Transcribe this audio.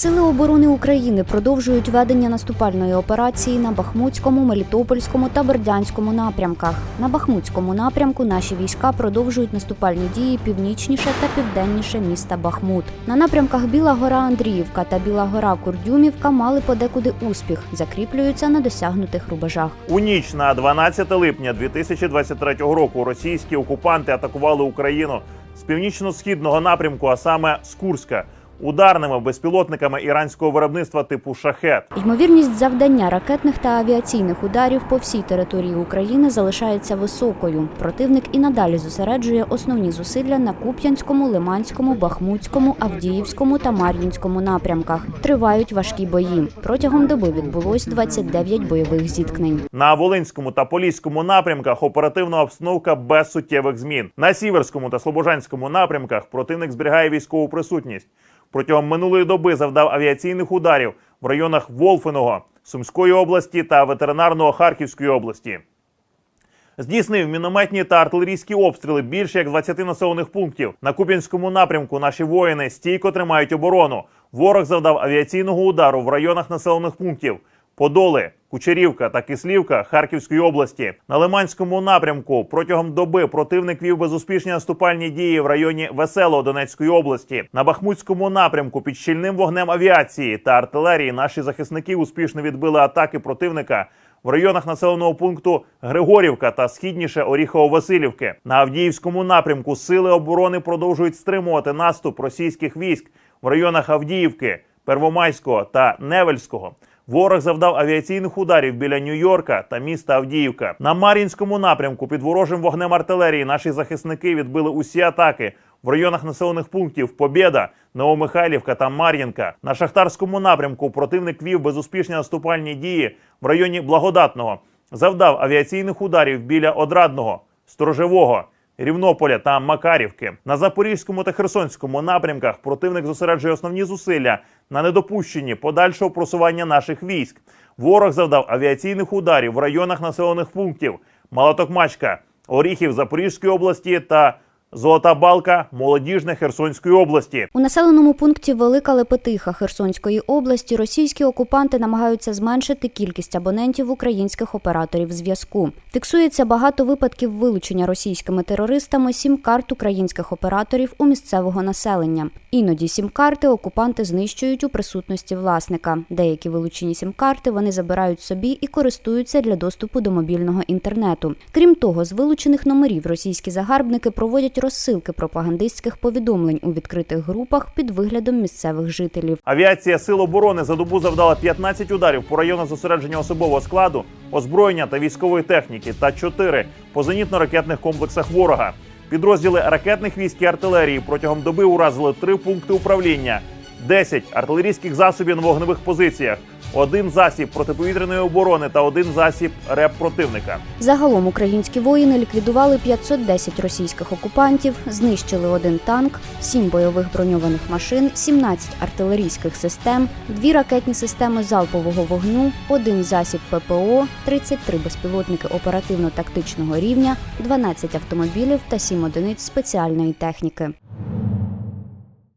Сили оборони України продовжують ведення наступальної операції на Бахмутському, Мелітопольському та Бердянському напрямках. На Бахмутському напрямку наші війська продовжують наступальні дії північніше та південніше міста Бахмут. На напрямках Біла Гора Андріївка та Біла Гора Курдюмівка мали подекуди успіх, закріплюються на досягнутих рубежах. У ніч на 12 липня 2023 року російські окупанти атакували Україну з північно-східного напрямку, а саме з Курська, ударними безпілотниками іранського виробництва типу шахет. Ймовірність завдання ракетних та авіаційних ударів по всій території України залишається високою. Противник і надалі зосереджує основні зусилля на Куп'янському, Лиманському, Бахмутському, Авдіївському та Мар'їнському напрямках. Тривають важкі бої. Протягом доби відбулось 29 бойових зіткнень. На Волинському та Поліському напрямках оперативна обстановка без суттєвих змін. На Сіверському та Слобожанському напрямках противник зберігає військову присутність. Протягом минулої доби завдав авіаційних ударів в районах Волфиного, Сумської області та ветеринарного Харківської області. Здійснив мінометні та артилерійські обстріли більше як 20 населених пунктів. На Куп'янському напрямку наші воїни стійко тримають оборону. Ворог завдав авіаційного удару в районах населених пунктів Подоли, Кучерівка та Кислівка Харківської області. На Лиманському напрямку протягом доби противник вів безуспішні наступальні дії в районі Веселого Донецької області. На Бахмутському напрямку під щільним вогнем авіації та артилерії наші захисники успішно відбили атаки противника в районах населеного пункту Григорівка та східніше Оріхово-Василівки. На Авдіївському напрямку сили оборони продовжують стримувати наступ російських військ в районах Авдіївки, Первомайського та Невельського. Ворог завдав авіаційних ударів біля Нью-Йорка та міста Авдіївка. На Мар'їнському напрямку під ворожим вогнем артилерії наші захисники відбили усі атаки в районах населених пунктів Побєда, Новомихайлівка та Мар'їнка. На шахтарському напрямку противник вів безуспішні наступальні дії в районі Благодатного, завдав авіаційних ударів біля Одрадного, Сторожевого. Рівнополя та Макарівки на Запорізькому та Херсонському напрямках противник зосереджує основні зусилля на недопущенні подальшого просування наших військ. Ворог завдав авіаційних ударів в районах населених пунктів Малотокмачка, Оріхів Запорізької області та Золота Балка, Молодіжне Херсонської області. У населеному пункті Велика Лепетиха Херсонської області російські окупанти намагаються зменшити кількість абонентів українських операторів зв'язку. Фіксується багато випадків вилучення російськими терористами сім-карт українських операторів у місцевого населення. Іноді сім-карти окупанти знищують у присутності власника. Деякі вилучені сім-карти вони забирають собі і користуються для доступу до мобільного інтернету. Крім того, з вилучених номерів російські загарбники проводять розсилки пропагандистських повідомлень у відкритих групах під виглядом місцевих жителів. Авіація Сил оборони за добу завдала 15 ударів по районах зосередження особового складу, озброєння та військової техніки та 4 по зенітно-ракетних комплексах ворога. Підрозділи ракетних військ і артилерії протягом доби уразили 3 пункти управління, 10 артилерійських засобів на вогневих позиціях, один засіб протиповітряної оборони та один засіб РЕП противника. Загалом українські воїни ліквідували 510 російських окупантів, знищили один танк, 7 бойових броньованих машин, 17 артилерійських систем, 2 ракетні системи залпового вогню, один засіб ППО, 33 безпілотники оперативно-тактичного рівня, 12 автомобілів та 7 одиниць спеціальної техніки.